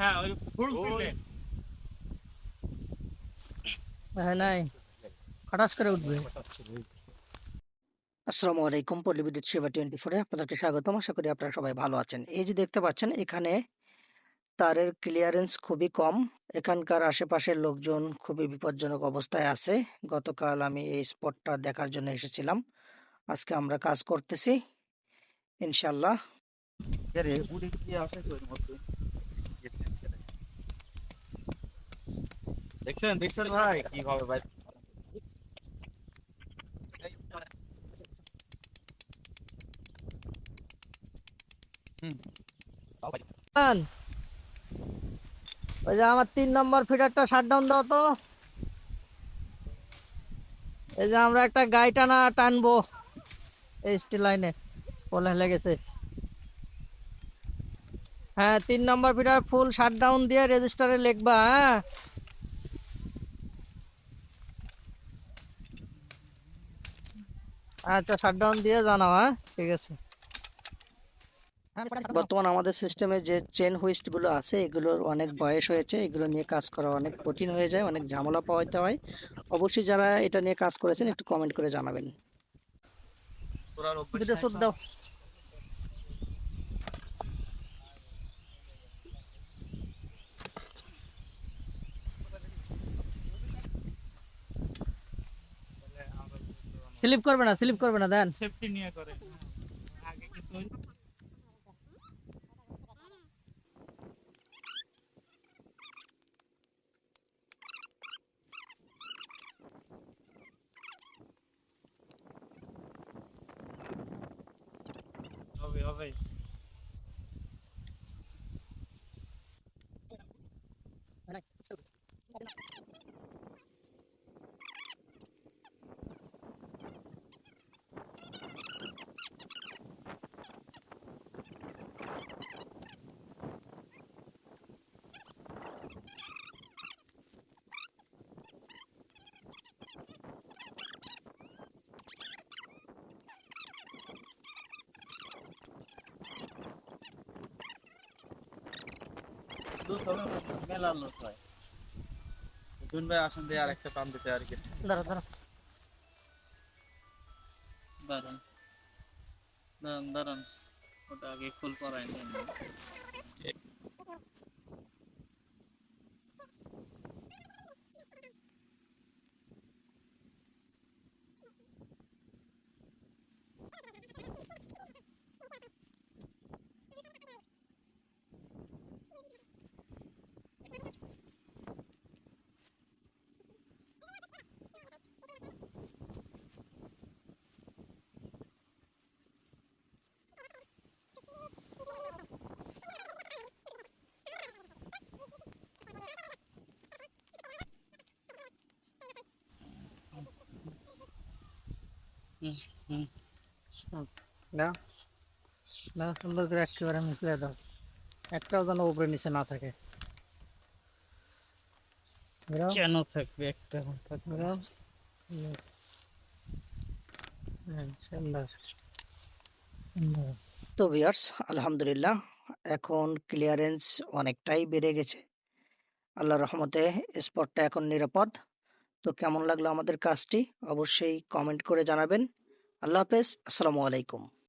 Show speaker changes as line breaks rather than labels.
হ্যাঁ ওই ফুল তুলে
হ্যাঁ নাই। হঠাৎ করে উঠবে।
আসসালামু আলাইকুম পল্লীবিদ্যুৎ সেবা টোয়েন্টি ফোরে আপনাদেরকে স্বাগতম। আশা করি আপনারা সবাই ভালো আছেন। এই যে দেখতে পাচ্ছেন এখানে তারের ক্লিয়ারেন্স খুবই কম। এখানকার আশেপাশের লোকজন খুবই বিপজ্জনক অবস্থায় আছে। গতকাল আমি এই স্পটটা দেখার জন্য এসেছিলাম। আজকে আমরা কাজ করতেছি। ইনশাল্লাহ
দেখছেন দেখছেন ভাই, কি হবে ভাই?
আমার তিন নম্বর ফিডারটা শাট ডাউন দাও তো। এই যে আমরা একটা গাই টানা টানবো। এই স্টিল লাইনে পলে লেগেছে। হ্যাঁ তিন নম্বর ফিডার ফুল শাট ডাউন দিয়ে রেজিস্টারে লিখবা হ্যাঁ। আচ্ছা শাট ডাউন দিয়ে জানাও হ্যাঁ? ঠিক আছে।
বর্তমান আমাদের সিস্টেমে যে চেন হুইস্টগুলো আছে এগুলোর অনেক বয়স হয়েছে এগুলো নিয়ে কাজ করা অনেক কঠিন হয়ে যায় অনেক ঝামেলা পাওয়াতে হয়। অবশ্যই যারা এটা নিয়ে কাজ করেছেন একটু কমেন্ট করে জানাবেন।
দাও। স্লিপ করবে না স্লিপ করবে না দেন।
সেফটি নিয়ে করে। আগে কিন্তু হবে হবে।
মেলা লোক হয়
দুন ভাই আসেন দিয়ে আর একটা পাম দিতে আর কি
দাঁড়া দাঁড়া দাঁড়ান দাঁড়ান দাঁড়ান ওটা আগে ফুল করাই নেন না? না সুন্দর করে একেবারে মিশিয়ে দাও। একটাও যেন উপরে নিচে না থাকে।
কেন থাকবে একটা।
হ্যাঁ,
তো ভিউয়ার্স আলহামদুলিল্লাহ এখন ক্লিয়ারেন্স অনেকটাই বেড়ে গেছে। আল্লাহ রহমতে স্পটটা এখন নিরাপদ। তো কেমন লাগল আমাদের কাজটি? অবশ্যই কমেন্ট করে জানাবেন। আল্লাহ হাফেজ আসসালামু আলাইকুম।